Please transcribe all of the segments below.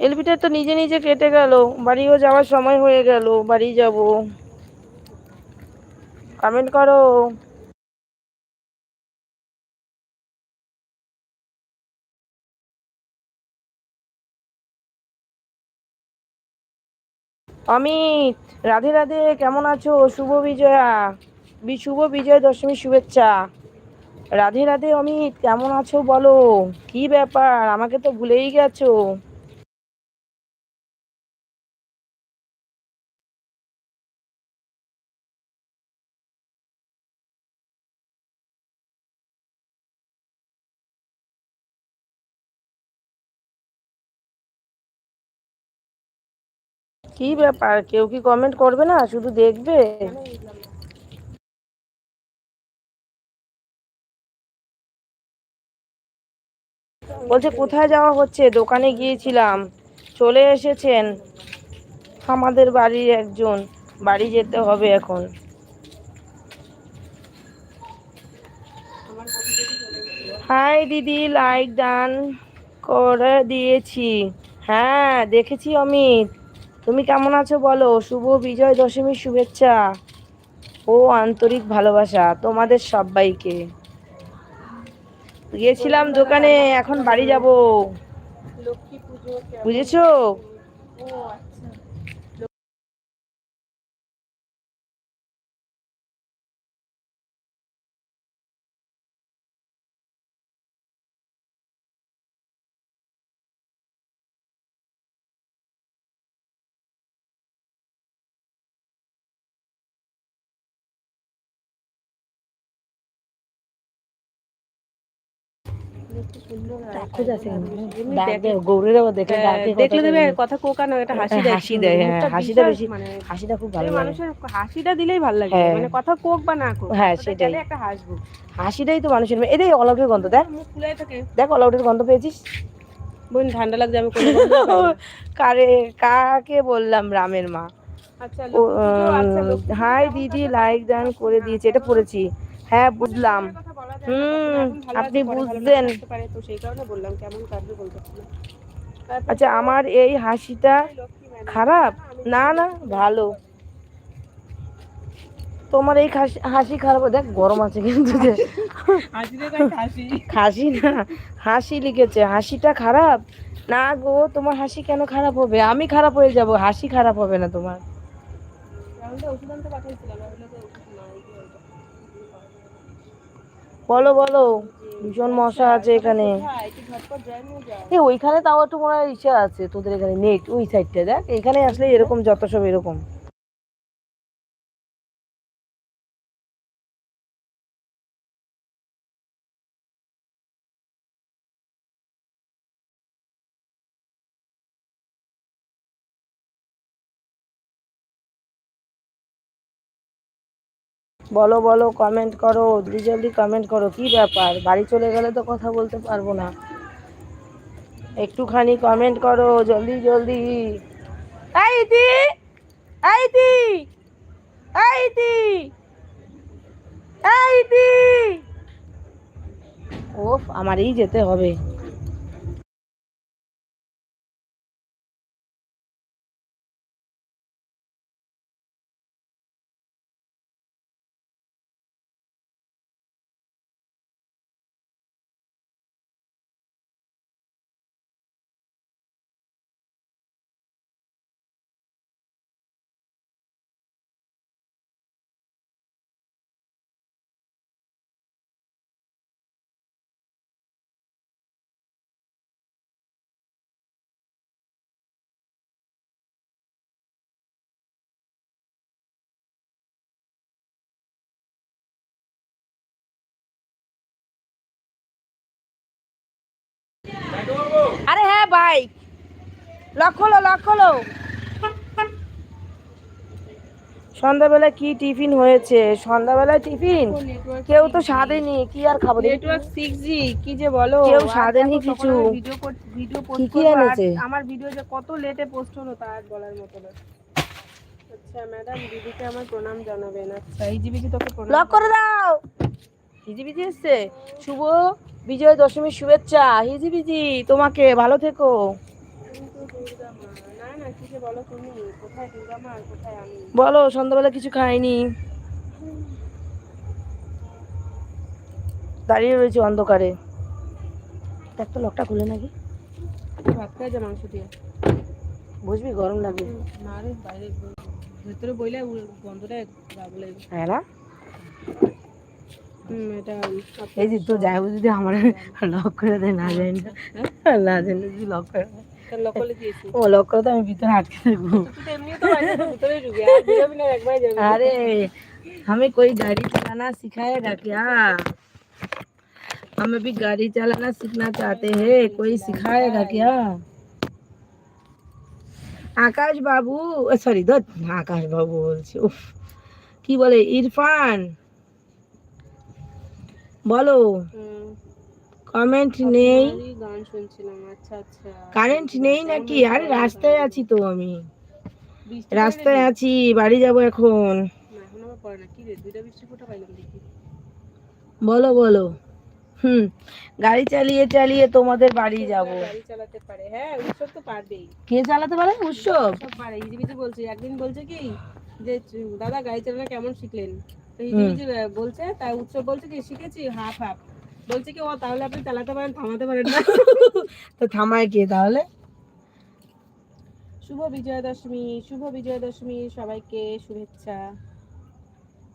এলবিটা তো নিজে নিজে কেটে গেল। বাড়িও যাওয়ার সময় হয়ে গেল। বাড়ি যাব। কমেন্ট করো। অমিত, রাধে রাধে, কেমন আছো? শুভ বিজয়া। শুভ বিজয় দশমী শুভেচ্ছা। রাধে রাধে অমিত, কেমন আছো বলো? কি ব্যাপার? আমাকে তো ভুলেই গেছো। কি ব্যাপার? কেউ কি কমেন্ট করবে না? শুধু দেখবে? বলছে, কোথায় যাওয়া হচ্ছে? দোকানে গিয়েছিলাম। চলে এসেছেন আমাদের বাড়ির একজন। বাড়ি যেতে হবে এখন। হাই দিদি লাইক ডান করে দিয়েছি। হ্যাঁ দেখেছি অমিত। তুমি কেমন আছো বলো? শুভ বিজয় দশমীর শুভেচ্ছা। ও আন্তরিক ভালোবাসা তোমাদের সবাইকে। গিয়েছিলাম দোকানে এখন বাড়ি যাব। বুঝেছ? দেখলে দেবে কথা কোকানো একটা হাসি হাসি দেয় হ্যাঁ হাসিটা বেশি মানে হাসিটা খুব ভালো মানুষের হাসিটা দিলেই ভালো লাগে। হ্যাঁ। মানে কথা কোক বা না কোক হ্যাঁ, সেটাই। একটা হাসবো। হাসিটাই তো মানুষের এটাই অল আউটের গন্ধ দেখ। দেখ অল আউটের গন্ধ পেয়েছিস? বোন ঠান্ডা লাগছে আমি। কারে কাকে বললাম? রামের মা। আচ্ছা আচ্ছা, হাই দিদি লাইক দান করে দিয়েছে। এটা পড়েছি। হ্যাঁ বুঝলাম। হুম, আপনি আছে, পরে ভালো না বুঝলেন। পারে, তো সেই কারণে বললাম কেমন কাটবে বলতে পারছি না। তারপর আচ্ছা আমার এই হাসিটা খারাপ? না না ভালো। তোমার এই খাসি- হাসি খারাপ দেখ গরম আছে কিন্তু হাসি। না হাসি লিখেছে হাসিটা খারাপ? না গো তোমার হাসি কেন খারাপ হবে? আমি খারাপ হয়ে যাব হাসি খারাপ হবে না তোমার রাহুলদা ওষুধ আনতে পাঠাইছিলাম রাহুলদা তো ওষুধ নাই কি হলো? বলো বলো ভীষণ মশা আছে এখানে কোথায়? একটু ঝটপট জয়েন হয়ে যাও। এ, ওইখানে তাও একটু মনে হয় ইচ্ছা আছে, তোদের এখানে নেট, ওই সাইডটা দেখ এখানে আসলে এরকম, যত সব এরকম বলো বলো কমেন্ট করো জলদি জলদি কমেন্ট করো, কি ব্যাপার? বাড়ি চলে গেলে তো কথা বলতে পারব না। একটুখানি কমেন্ট করো, জলদি জলদি। এই দি এই দি। ওফ, আমারই যেতে হবে আরে হ্যাঁ বাইক। লক হলো লক হলো। সন্ধ্যাবেলায় কি টিফিন হয়েছে? সন্ধ্যাবেলায় টিফিন? কেউ তো সাধেনি কি আর খাব? নেটওয়ার্ক সিক্স জি কি যে বলো? কেউ সাধেনি কিছু। ভিডিও ভিডিও কি পোস্ট কি এনেছে? আমার ভিডিও যে কত লেটে পোস্ট হলো তা আর বলার মতো না। আচ্ছা ম্যাডাম দিদিকে আমার প্রণাম জানাবেন। আচ্ছা এই জিবিজি তোকে প্রণাম লক করে দাও। হিজিবিজি এসছে। শুভ বিজয় দশমীর শুভেচ্ছা। হিজি বিজি তোমাকে ভালো থেকো। বলো সন্ধ্যাবেলা কিছু খাইনি। দাঁড়িয়ে রয়েছে অন্ধকারে। দেখ তো লকটা খুলে নাকি? ভাত খাই যা মাংস দিয়ে। বুঝবি গরম লাগবে না রে বাইরে ভেতরে বইলে গন্ধটা হ্যাঁ না? এই যে তো যাই যদি আমার লক করে দেয় না জানি না না জানি যদি লক করে দেয়। লকলে দিয়েছি ও লক করে তো আমি ভিতরে আটকে থাকবো তুই তো এমনিও তো বাইরে ভিতরে ঢুকে আর বেরোবি না একবার যাবি अरे हमें कोई गाड़ी चलाना सिखाएगा क्या हम अभी गाड़ी चलाना सीखना चाहते हैं कोई सिखाएगा क्या আকাশ বাবু সরি ধর আকাশ বাবু বলছি উফ কি বলে ইরফান বলো। কমেন্ট নেই। গান শুনছিলাম আচ্ছা আচ্ছা। কারেন্ট নেই নাকি? আরে রাস্তায় আছি তো আমি। রাস্তায় আছি বাড়ি যাব এখন। বলো বলো। হুম গাড়ি চালিয়ে চালিয়ে তোমাদের বাড়ি যাব। গাড়ি চালাতে পারে। হ্যাঁ উৎসব তো পারবেই। কে চালাতে পারে? উৎসব? সব পারে। বলছে একদিন বলছে কি যে দাদা গাড়ি চালানো কেমন শিখলেন? তো হিজিবিজি বলছে তাই উৎসব বলছে কি শিখেছি? Half half. বলছে কি ও তাহলে আপনি চালাতে পারেন থামাতে পারেন না। তো থামায় কে তাহলে? শুভ বিজয়া দশমী শুভ বিজয়া দশমী সবাইকে শুভেচ্ছা।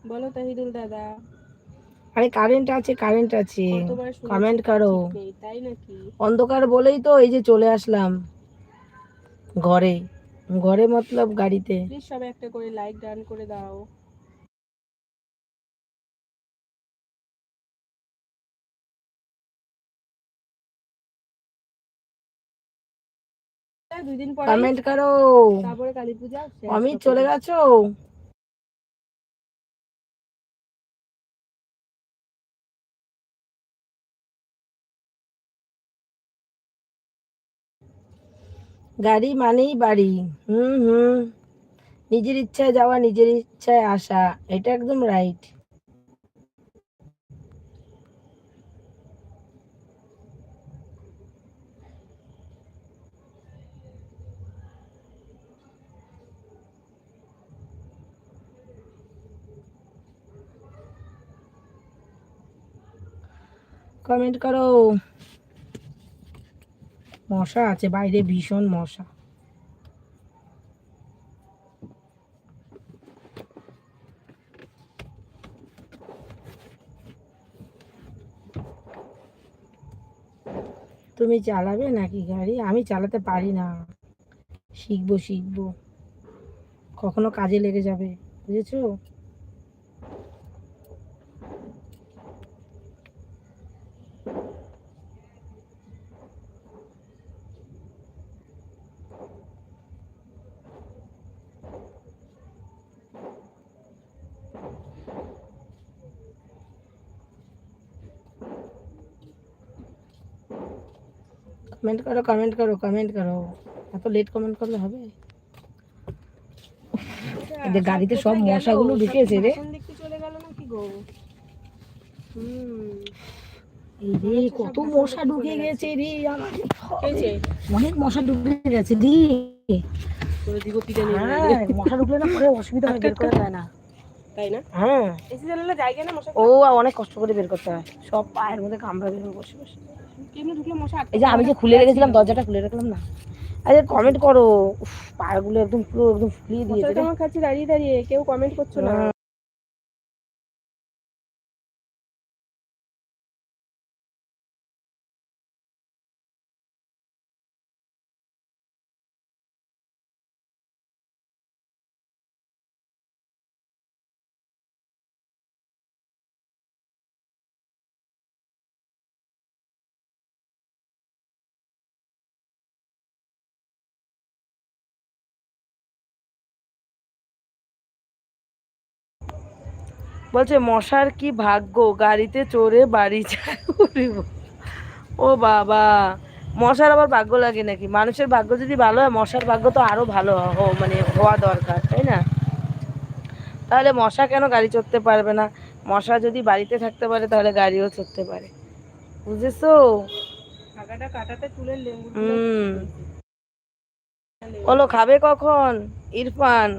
বলো তাহিদুল দাদা। আরে কারেন্ট আছে কারেন্ট আছে। কমেন্ট করো। তাই নাকি? অন্ধকার বলেই তো এই যে চলে আসলাম। ঘরে। ঘরে মতলব গাড়িতে। প্লিজ সবাই একটা করে লাইক ডান করে দাও। দুই দিন পরে কমেন্ট করো। তারপরে কালী পূজা অমিত চলে গেছো? গাড়ি মানেই বাড়ি। হুম হুম। নিজের ইচ্ছায় যাওয়া নিজের ইচ্ছায় আসা এটা একদম রাইট কমেন্ট করো। মশা আছে, বাইরে ভীষণ মশা। তুমি চালাবে নাকি গাড়ি? আমি চালাতে পারি না। শিখব শিখব। কখনো কাজে লেগে যাবে, বুঝেছ? কমেন্ট করো কমেন্ট করো কমেন্ট করো। এত লেট কমেন্ট করলে হবে? এদের গাড়িতে সব মশাগুলো ঢুকেছে রে। চলে গেল নাকি গো? হুম। এই রে কত মশা ঢুকে গেছে। রে আমার অনেক মশা ঢুকে গেছে রে। হ্যাঁ মশা ঢুকলে না পরে অসুবিধা হয় বের করা যায় না। তাই না? হ্যাঁ। এসি জ্বালালে জায়গা না মশা ও অনেক কষ্ট করে বের করতে হয়। সব পায়ের মধ্যে কামড়া বের বসে বসে। এই যে আমি যে খুলে রেখেছিলাম দরজাটা খুলে রাখলাম না। আরে কমেন্ট করো পাড়গুলো একদম পুরো একদম ফুলিয়ে দিয়েছে তোমার কাছে দাঁড়িয়ে দাঁড়িয়ে কেউ কমেন্ট করছ না। বলছে মশার কি ভাগ্য গাড়িতে চড়ে বাড়ি যায় ও বাবা মশার আবার ভাগ্য লাগে নাকি? মানুষের ভাগ্য যদি ভালো হয় মশার ভাগ্য তো আরও ভালো মানে হওয়া দরকার তাই না? তাহলে মশা কেন গাড়ি চড়তে পারবে না? মশা যদি বাড়িতে থাকতে পারে তাহলে গাড়িও চড়তে পারে। বুঝেছ? হুম। বলো খাবে কখন? ইরফান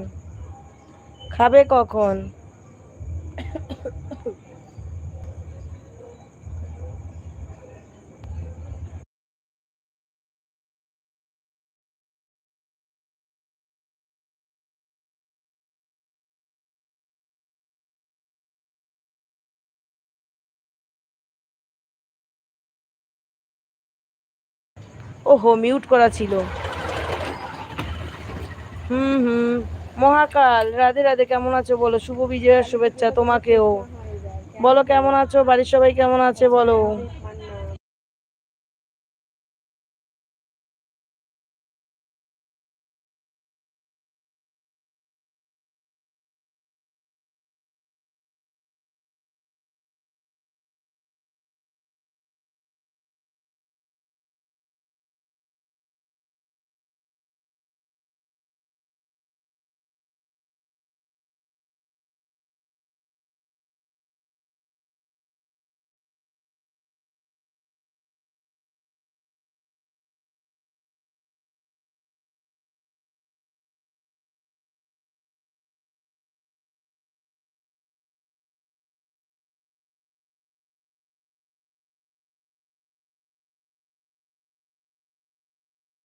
খাবে কখন? ওহো মিউট করা ছিল। হুম হুম। মহাকাল, রাধে রাধে, কেমন আছো বলো? শুভ বিজয়ের শুভেচ্ছা তোমাকেও। বলো, কেমন আছো? বাড়ির সবাই কেমন আছে বলো?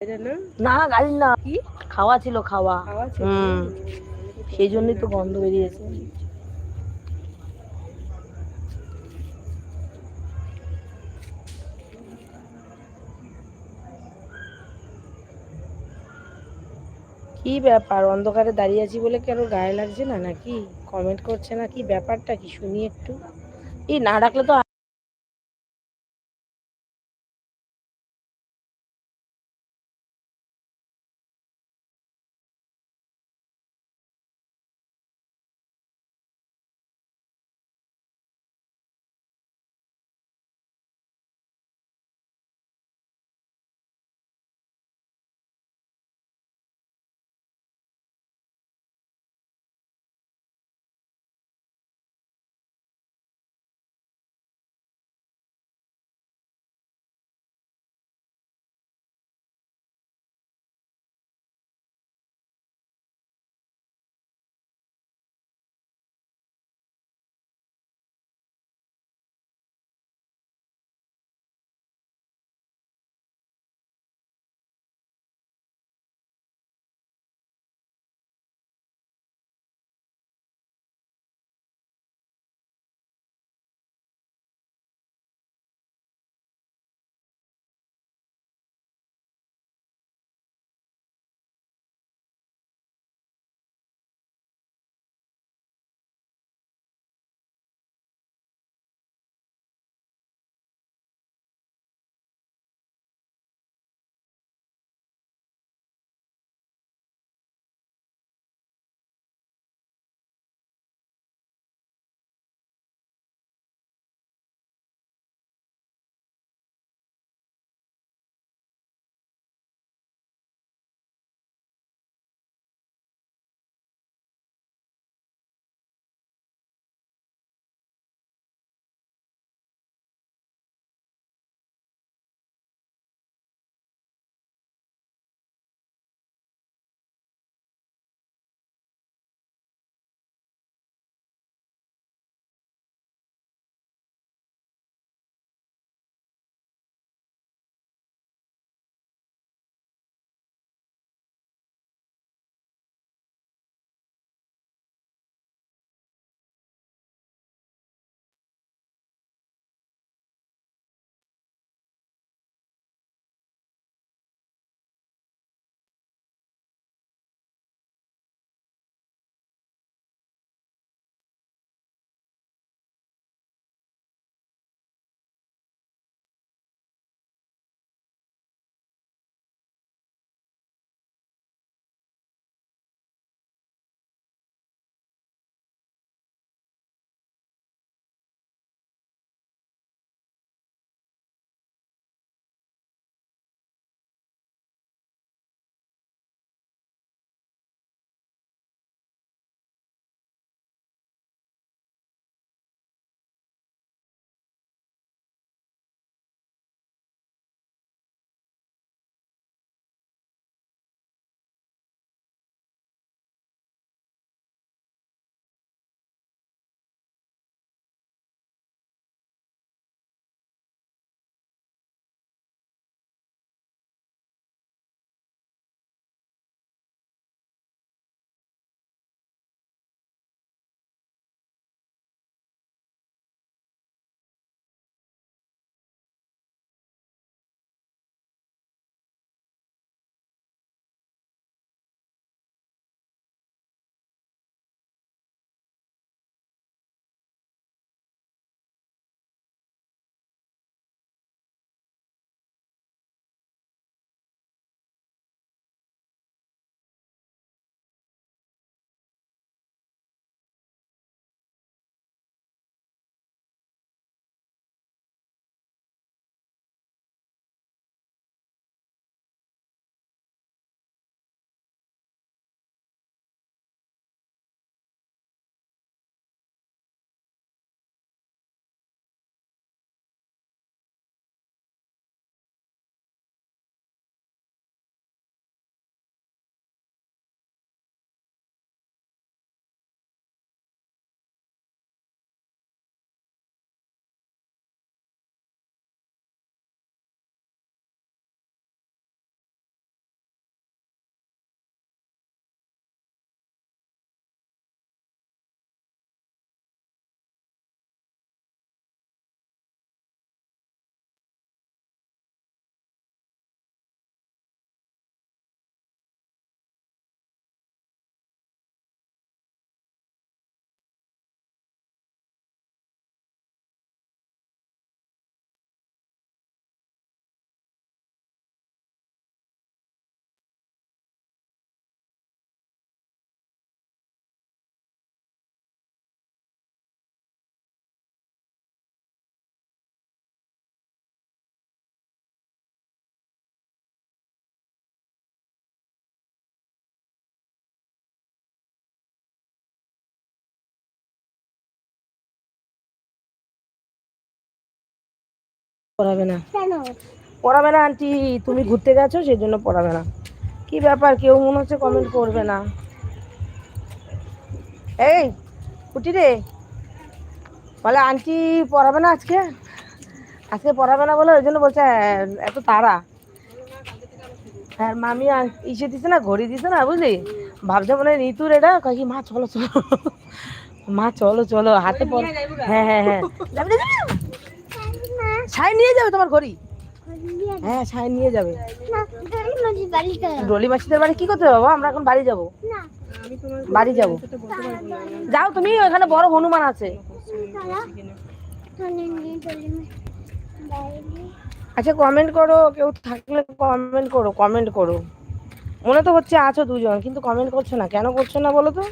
এটা না না। কি? খাওয়া ছিল খাওয়া। হুম। সেই জন্যই তো গন্ধ বেরিয়েছে। কি ব্যাপার? অন্ধকারে দাঁড়িয়ে আছি বলে কি আরও গায়ে লাগছে না নাকি? কমেন্ট করছে না? কি ব্যাপারটা? কি শুনি একটু। এই না ডাকলে তো পড়াবে না। পড়াবে না আন্টি তুমি ঘুরতে গেছো সেই জন্য পড়াবে না। কি ব্যাপার কেউ মনে হচ্ছে কমেন্ট করবে না। এই কুটি রে। বলে আন্টি পড়াবে না আজকে? আজকে পড়াবে না বলে ওই জন্য বলছে "হ্যাঁ, এত তাড়া। হ্যাঁ মামি ইসে দিছে না ঘড়ি দিছে না বুঝলি? ভাবছে মনে হয় ঋতুর এটা। কয় কি মা চলো চলো। মা চলো চলো হাতে গা। হ্যাঁ হ্যাঁ হ্যাঁ? ছাই নিয়ে যাবে তোমার ঘড়ি? হ্যাঁ ছাই নিয়ে যাবে। ডলি মাসিদের বাড়ি কি করতে যাব আমরা এখন বাড়ি যাব। বাড়ি যাব। যাও, তুমি ওখানে বড় হনুমান আছে। আচ্ছা কমেন্ট করো, কেউ থাকলে কমেন্ট করো কমেন্ট করো। মনে তো হচ্ছে আছো দুজন, কিন্তু কমেন্ট করছ না। কেন করছ না বলো তো?